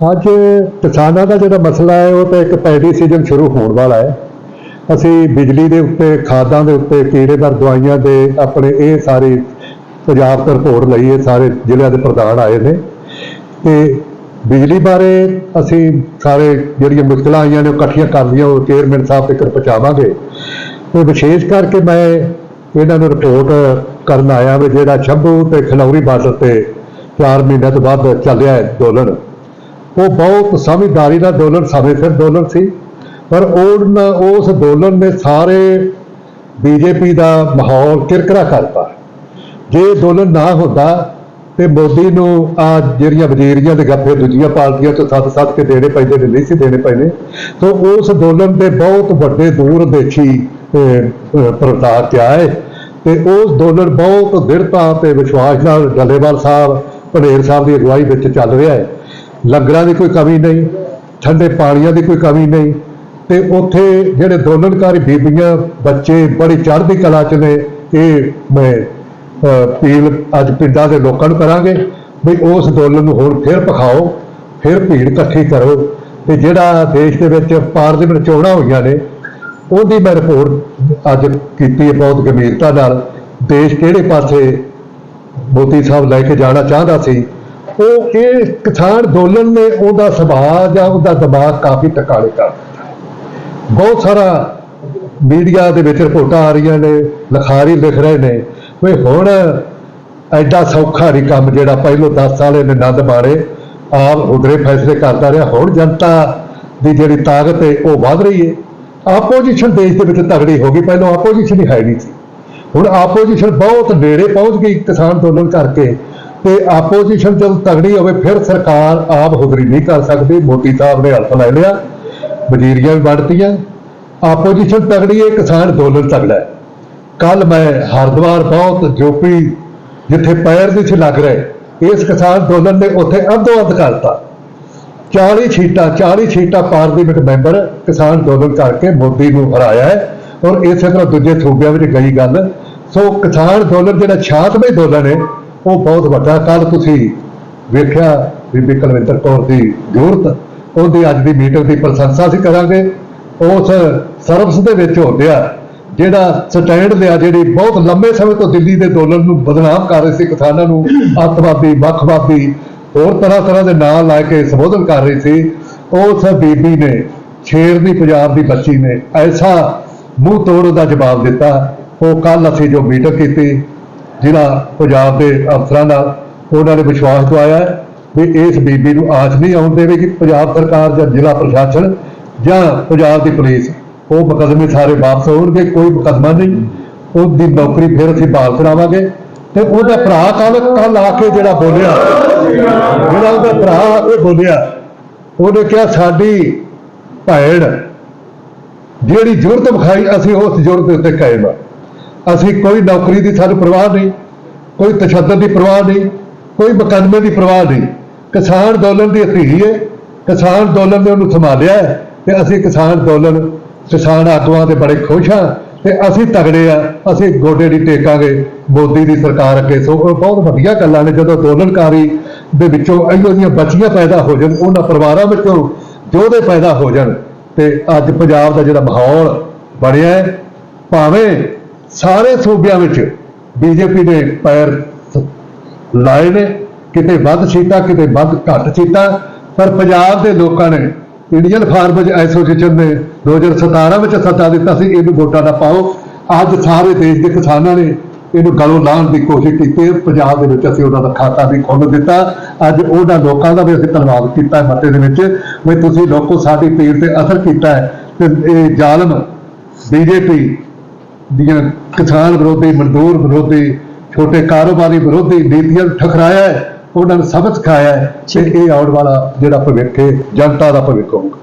ਅੱਜ ਕਿਸਾਨਾਂ ਦਾ ਜਿਹੜਾ ਮਸਲਾ ਹੈ, ਉਹ ਤਾਂ ਇੱਕ ਪੈਡੀ ਸੀਜ਼ਨ ਸ਼ੁਰੂ ਹੋਣ ਵਾਲਾ ਹੈ। ਅਸੀਂ ਬਿਜਲੀ ਦੇ ਉੱਤੇ, ਖਾਦਾਂ ਦੇ ਉੱਤੇ, ਕੀੜੇਦਾਰ ਦਵਾਈਆਂ ਦੇ ਆਪਣੇ ਇਹ ਸਾਰੀ ਪੰਜਾਬ ਤੋਂ ਰਿਪੋਰਟ ਲਈ ਹੈ, ਸਾਰੇ ਜ਼ਿਲ੍ਹਿਆਂ ਦੇ ਪ੍ਰਧਾਨ ਆਏ ਨੇ। ਤੇ ਬਿਜਲੀ ਬਾਰੇ ਅਸੀਂ ਸਾਰੇ ਜਿਹੜੀਆਂ ਮੁਸ਼ਕਲਾਂ ਆਈਆਂ ਨੇ, ਉਹ ਇਕੱਠੀਆਂ ਕਰ ਲਈਆਂ, ਉਹ ਚੇਅਰਮੈਨ ਸਾਹਿਬ ਤੱਕ ਪਹੁੰਚਾਵਾਂਗੇ। ਤੇ ਵਿਸ਼ੇਸ਼ ਕਰਕੇ ਮੈਂ ਇਹਨਾਂ ਨੂੰ ਰਿਪੋਰਟ ਕਰਨ ਆਇਆ ਵੀ ਜਿਹੜਾ ਛੱਬੂ ਤੇ ਖਨੌਰੀ ਬਾਰਡਰ ਤੇ 4 ਮਹੀਨਿਆਂ ਤੋਂ ਬਾਅਦ ਚੱਲਿਆ ਹੈ ਅੰਦੋਲਨ ਉਹ ਬਹੁਤ ਸਮਝਦਾਰੀ ਦਾ ਅੰਦੋਲਨ ਸਮੇਂ ਸਿਰ ਅੰਦੋਲਨ ਸੀ। ਪਰ ਉਹਨਾਂ ਉਸ ਅੰਦੋਲਨ ਨੇ ਸਾਰੇ ਬੀਜੇਪੀ ਦਾ ਮਾਹੌਲ ਕਿਰਕਰਾ ਕਰਤਾ। ਜੇ ਅੰਦੋਲਨ ਨਾ ਹੁੰਦਾ, ਤੇ ਮੋਦੀ ਨੂੰ ਆ ਜਿਹੜੀਆਂ ਵਜ਼ੀਰੀਆਂ ਦੇ ਗੱਫੇ ਦੂਜੀਆਂ ਪਾਰਟੀਆਂ ਤੋਂ ਸੱਤ ਸੱਤ ਕੇ ਦੇਣੇ ਪੈਂਦੇ ਨੇ, ਨਹੀਂ ਸੀ ਦੇਣੇ ਪੈਣੇ ਤੋਂ ਉਸ ਅੰਦੋਲਨ ਦੇ ਬਹੁਤ ਵੱਡੇ ਦੂਰ ਦੇਖੀ ਪ੍ਰਤਾਪ ਕਿਆ ਹੈ ਤੇ ਉਸ ਅੰਦੋਲਨ ਬਹੁਤ ਦ੍ਰਿੜਤਾ ਤੇ ਵਿਸ਼ਵਾਸ ਨਾਲ ਡੱਲੇਵਾਲ ਸਾਹਿਬ ਭਨੇਰ ਸਾਹਿਬ ਦੀ ਅਗਵਾਈ ਵਿੱਚ ਚੱਲ ਰਿਹਾ ਹੈ। ਲੰਗਰਾਂ ਦੀ ਕੋਈ ਕਮੀ ਨਹੀਂ, ਠੰਡੇ ਪਾਣੀਆਂ ਦੀ ਕੋਈ ਕਮੀ ਨਹੀਂ ਤੇ ਉੱਥੇ ਜਿਹੜੇ ਅੰਦੋਲਨਕਾਰੀ ਬੀਬੀਆਂ, ਬੱਚੇ ਬੜੀ ਚੜ੍ਹਦੀ ਕਲਾ ਚ ਨੇ, ਇਹ ਮੈਂ ਅਪੀਲ ਅੱਜ ਪਿੰਡਾਂ ਦੇ ਲੋਕਾਂ ਨੂੰ ਕਰਾਂਗੇ ਵੀ ਉਸ ਅੰਦੋਲਨ ਨੂੰ ਹੁਣ ਫਿਰ ਪਖਾਓ, ਫਿਰ ਭੀੜ ਇਕੱਠੀ ਕਰੋ ਤੇ ਜਿਹੜਾ ਦੇਸ਼ ਦੇ ਵਿੱਚ ਪਾਰਲੀਮੈਂਟ ਚੋਣਾਂ ਹੋਈਆਂ ਨੇ, ਉਹਦੀ ਮੈਂ ਰਿਪੋਰਟ ਅੱਜ ਕੀਤੀ ਹੈ ਬਹੁਤ ਗੰਭੀਰਤਾ ਨਾਲ। ਦੇਸ਼ ਕਿਹੜੇ ਪਾਸੇ ਮੋਦੀ ਸਾਹਿਬ ਲੈ ਕੇ ਜਾਣਾ ਚਾਹੁੰਦਾ ਸੀ ਉਹ ਇਹ ਕਿਸਾਨ ਅੰਦੋਲਨ ਨੇ ਉਹਦਾ ਸੁਭਾਅ ਜਾਂ ਉਹਦਾ ਦਿਮਾਗ ਕਾਫੀ ਟਕਾਲੇ ਕਰ ਦਿੱਤਾ। ਬਹੁਤ ਸਾਰਾ ਮੀਡੀਆ ਦੇ ਵਿੱਚ ਰਿਪੋਰਟਾਂ ਆ ਰਹੀਆਂ ਨੇ, ਲਖਾਰੀ ਲਿਖ ਰਹੇ ਨੇ, ਵੀ ਹੁਣ ਐਡਾ ਸੌਖਾ ਨਹੀਂ ਕੰਮ ਜਿਹੜਾ ਪਹਿਲੋਂ 10 ਸਾਲ ਇਹਨੇ ਨੰਦ ਮਾਰੇ, ਆਪ ਉਧਰੇ ਫੈਸਲੇ ਕਰਦਾ ਰਿਹਾ, ਹੁਣ ਜਨਤਾ ਦੀ ਜਿਹੜੀ ਤਾਕਤ ਹੈ ਉਹ ਵਧ ਰਹੀ ਹੈ। ਆਪੋਜੀਸ਼ਨ ਦੇਸ਼ ਦੇ ਵਿੱਚ ਤਗੜੀ ਹੋ ਗਈ, ਪਹਿਲਾਂ ਆਪੋਜੀਸ਼ਨ ਹੀ ਹੈ ਨਹੀਂ ਸੀ। ਹੁਣ ਆਪੋਜੀਸ਼ਨ ਬਹੁਤ ਨੇੜੇ ਪਹੁੰਚ ਗਈ ਕਿਸਾਨ ਅੰਦੋਲਨ ਕਰਕੇ। ਤੇ ਆਪੋਜੀਸ਼ਨ ਜਦੋਂ ਤਗੜੀ ਹੋਵੇ, ਫਿਰ ਸਰਕਾਰ ਆਪ ਹੁਦਰੀ ਨਹੀਂ ਕਰ ਸਕਦੀ। ਮੋਦੀ ਸਾਹਿਬ ਨੇ ਹਲਫ ਲੈ ਲਿਆ, ਵਜ਼ੀਰੀਆਂ ਵੀ ਵੰਡਤੀਆਂ। ਆਪੋਜੀਸ਼ਨ ਤਗੜੀ ਹੈ, ਕਿਸਾਨ ਅੰਦੋਲਨ ਤਗੜਾ ਹੈ। ਕੱਲ ਮੈਂ ਹਰਿਦੁਆਰ ਬਹੁਤ ਜੋਪੀ ਜਿੱਥੇ ਪੈਰ ਨਹੀਂ ਸੀ ਲੱਗ ਰਹੇ ਇਸ ਕਿਸਾਨ ਅੰਦੋਲਨ ਨੇ ਉੱਥੇ ਅੱਧੋ ਅੱਧ ਕਰਤਾ। 40 ਸੀਟਾਂ 40 ਸੀਟਾਂ ਪਾਰਲੀਮੈਂਟ ਮੈਂਬਰ ਕਿਸਾਨ ਅੰਦੋਲਨ ਕਰਕੇ ਮੋਦੀ ਨੂੰ ਹਰਾਇਆ ਹੈ। ਔਰ ਇਸੇ ਤਰ੍ਹਾਂ ਦੂਜੇ ਸੂਬਿਆਂ ਵਿੱਚ ਗਈ ਗੱਲ। ਸੋ ਕਿਸਾਨ ਅੰਦੋਲਨ ਜਿਹੜਾ ਛਾਤਵੇਂ ਅੰਦੋਲਨ ਹੈ ਉਹ ਬਹੁਤ ਵੱਡਾ ਕੱਲ ਤੁਸੀਂ ਵੇਖਿਆ ਬੀਬੀ ਕੁਲਵਿੰਦਰ ਕੌਰ ਦੀ ਜ਼ਰੂਰਤ, ਉਹਦੀ ਅੱਜ ਦੀ ਮੀਟਿੰਗ ਦੀ ਪ੍ਰਸ਼ੰਸਾ ਅਸੀਂ ਕਰਾਂਗੇ। ਉਸ ਸਰਵਿਸ ਦੇ ਵਿੱਚ ਹੁੰਦਿਆ ਜਿਹੜਾ ਸਟੈਂਡ ਲਿਆ, ਜਿਹੜੀ ਬਹੁਤ ਲੰਬੇ ਸਮੇਂ ਤੋਂ ਦਿੱਲੀ ਦੇ ਅੰਦੋਲਨ ਨੂੰ ਬਦਨਾਮ ਕਰ ਰਹੇ ਸੀ, ਕਿਸਾਨਾਂ ਨੂੰ ਅੱਤਵਾਦੀ, ਵੱਖਵਾਦੀ, ਹੋਰ ਤਰ੍ਹਾਂ ਤਰ੍ਹਾਂ ਦੇ ਨਾਂ ਲਾ ਕੇ ਸੰਬੋਧਨ ਕਰ ਰਹੀ ਸੀ, ਉਸ ਬੀਬੀ ਨੇ, ਸ਼ੇਰ ਦੀ ਪੰਜਾਬ ਦੀ ਬੱਚੀ ਨੇ, ਐਸਾ ਮੂੰਹ ਤੋੜ ਦਾ ਜਵਾਬ ਦਿੱਤਾ। ਉਹ ਕੱਲ ਅਸੀਂ ਜੋ ਮੀਟਿੰਗ ਕੀਤੀ ਜਿਹੜਾ ਪੰਜਾਬ ਦੇ ਅਫਸਰਾਂ ਨਾਲ ਉਹਨਾਂ ਨੇ ਵਿਸ਼ਵਾਸ ਦਵਾਇਆ ਵੀ ਇਸ ਬੀਬੀ ਨੂੰ ਆਸ ਨਹੀਂ ਆਉਣ ਦੇਵੇਗੀ ਪੰਜਾਬ ਸਰਕਾਰ ਜਾਂ ਜ਼ਿਲ੍ਹਾ ਪ੍ਰਸ਼ਾਸਨ ਜਾਂ ਪੰਜਾਬ ਦੀ ਪੁਲਿਸ ਉਹ ਮੁਕੱਦਮੇ ਸਾਰੇ ਵਾਪਸ ਹੋਣਗੇ, ਕੋਈ ਮੁਕੱਦਮਾ ਨਹੀਂ। ਉਹਦੀ ਨੌਕਰੀ ਫਿਰ ਅਸੀਂ ਬਹਾਲ ਕਰਾਵਾਂਗੇ ਤੇ ਉਹਦਾ ਭਰਾ ਕੱਲ ਕੱਲ ਆ ਕੇ ਜਿਹੜਾ ਬੋਲਿਆ, ਜਿਹੜਾ ਉਹਦਾ ਭਰਾ ਇਹ ਬੋਲਿਆ, ਉਹਨੇ ਕਿਹਾ ਸਾਡੀ ਭੈਣ ਜਿਹੜੀ ਜ਼ਰੂਰਤ ਵਿਖਾਈ ਅਸੀਂ ਉਸ ਜ਼ਰੂਰਤ ਦੇ ਉੱਤੇ ਕਾਇਮ ਆ। ਅਸੀਂ ਕੋਈ ਨੌਕਰੀ ਦੀ ਸਾਨੂੰ ਪਰਵਾਹ ਨਹੀਂ, ਕੋਈ ਤਸ਼ੱਦਦ ਦੀ ਪਰਵਾਹ ਨਹੀਂ, ਕੋਈ ਮੁਕੱਦਮੇ ਦੀ ਪਰਵਾਹ ਨਹੀਂ। ਕਿਸਾਨ ਅੰਦੋਲਨ ਦੀ ਧੀ ਹੈ ਕਿਸਾਨ ਅੰਦੋਲਨ ਨੇ ਉਹਨੂੰ ਸੰਭਾਲਿਆ ਹੈ ਤੇ ਅਸੀਂ ਕਿਸਾਨ ਅੰਦੋਲਨ ਕਿਸਾਨ ਆਗੂਆਂ ਤੇ ਬੜੇ ਖੁਸ਼ ਹਾਂ ਤੇ ਅਸੀਂ ਤਗੜੇ ਆ, ਅਸੀਂ ਗੋਡੇ ਦੀ ਟੇਕਾਂਗੇ। ਮੋਦੀ ਦੀ ਸਰਕਾਰ ਅੱਗੇ ਸੋ, ਉਹ ਬਹੁਤ ਵਧੀਆ ਗੱਲਾਂ ਨੇ, ਜਦੋਂ ਅੰਦੋਲਨਕਾਰੀ ਦੇ ਵਿੱਚੋਂ ਇਹੋ ਜਿਹੀਆਂ ਬੱਚੀਆਂ ਪੈਦਾ ਹੋ ਜਾਣ, ਉਹਨਾਂ ਪਰਿਵਾਰਾਂ ਵਿੱਚੋਂ ਜੋਧੇ ਪੈਦਾ ਹੋ ਜਾਣ ਤੇ ਅੱਜ ਪੰਜਾਬ ਦਾ ਜਿਹੜਾ ਮਾਹੌਲ ਬਣਿਆ ਹੈ ਭਾਵੇਂ ਸਾਰੇ ਸੂਬਿਆਂ ਵਿੱਚ ਬੀਜੇਪੀ ਦੇ ਪੈਰ ਲਾਏ ਨੇ। ਕਿਤੇ ਵੱਧ ਸੀਟਾਂ, ਕਿਤੇ ਵੱਧ ਘੱਟ ਸੀਟਾਂ। ਪਰ ਪੰਜਾਬ ਦੇ ਲੋਕਾਂ ਨੇ ਇੰਡੀਅਨ ਫਾਰਮਰਜ਼ ਐਸੋਸੀਏਸ਼ਨ ਨੇ 2017 ਵਿੱਚ ਸੱਦਾ ਦਿੱਤਾ ਸੀ, ਇਹਨੂੰ ਵੋਟਾਂ ਨਾ ਪਾਓ। ਅੱਜ ਸਾਰੇ ਦੇਸ਼ ਦੇ ਕਿਸਾਨਾਂ ਨੇ ਇਹਨੂੰ ਗਲੋਂ ਲਾਉਣ ਦੀ ਕੋਸ਼ਿਸ਼ ਕੀਤੀ ਪੰਜਾਬ ਦੇ ਵਿੱਚ ਅਸੀਂ ਉਹਨਾਂ ਦਾ ਖਾਤਾ ਵੀ ਖੋਲ੍ਹ ਦਿੱਤਾ। ਅੱਜ ਉਹਨਾਂ ਲੋਕਾਂ ਦਾ ਵੀ ਅਸੀਂ ਧੰਨਵਾਦ ਕੀਤਾ ਮਤੇ ਦੇ ਵਿੱਚ ਵੀ ਤੁਸੀਂ ਲੋਕੋ ਸਾਡੀ ਪੀੜ ਤੇ ਅਸਰ ਕੀਤਾ ਹੈ। ਤੇ ਇਹ ਜ਼ਾਲਮ ਬੀਜੇਪੀ ਦੀਆਂ ਕਿਸਾਨ ਵਿਰੋਧੀ ਮਜ਼ਦੂਰ ਵਿਰੋਧੀ ਛੋਟੇ ਕਾਰੋਬਾਰੀ ਵਿਰੋਧੀ ਨੀਤੀਆਂ ਨੂੰ ਠਕਰਾਇਆ ਹੈ ਉਹਨਾਂ ਨੂੰ ਸਬਕ ਸਿਖਾਇਆ ਹੈ ਕਿ ਇਹ ਆਉਣ ਵਾਲਾ ਜਿਹੜਾ ਭਵਿੱਖ ਹੈ ਜਨਤਾ ਦਾ ਭਵਿੱਖ ਹੋਊਗਾ।